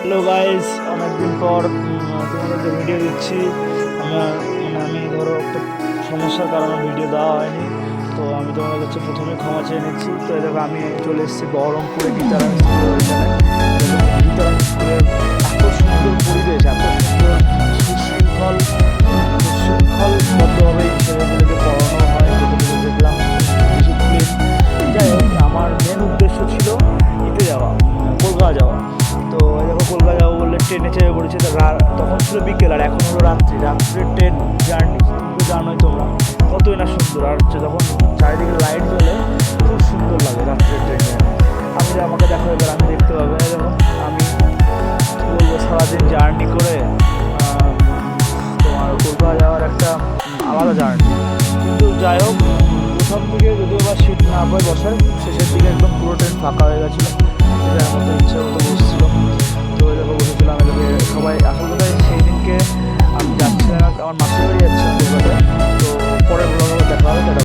Hello guys অনেকদিন পর তোমাদের তোমাদেরকে ভিডিও দিচ্ছি। আমার মানে আমি ধরো একটা সমস্যার কারণে ভিডিও দেওয়া হয়নি। তো আমি তোমাদের কাছে প্রথমে ক্ষমা চেয়ে নিচ্ছি। তো দেখো, আমি চলে এসেছি বহরমপুরে গীতারাম কলকাতা যাব বললে ট্রেনে চেপে পড়েছে। তো তখন ছিল বিকেল আর এখন হলো রাত্রি। রাত্রের ট্রেন জার্নি জানোই তোমরা। কতই না সুন্দর। আর হচ্ছে যখন চারিদিকে লাইট জ্বলে, খুব সুন্দর লাগে রাত্রের ট্রেনে যে আমাকে দেখো এবার, আমি দেখতে পাবে। দেখো, আমি বলব, সারাদিন জার্নি করে তোমার কলকাতা যাওয়ার একটা আলাদা জার্নি কিন্তু যাই হোক, প্রথম দিকে যদিও বা সিট না পাই বসার, শেষের দিকে একদম পুরো ট্রেন ফাঁকা হয়ে গেছিল। on my period.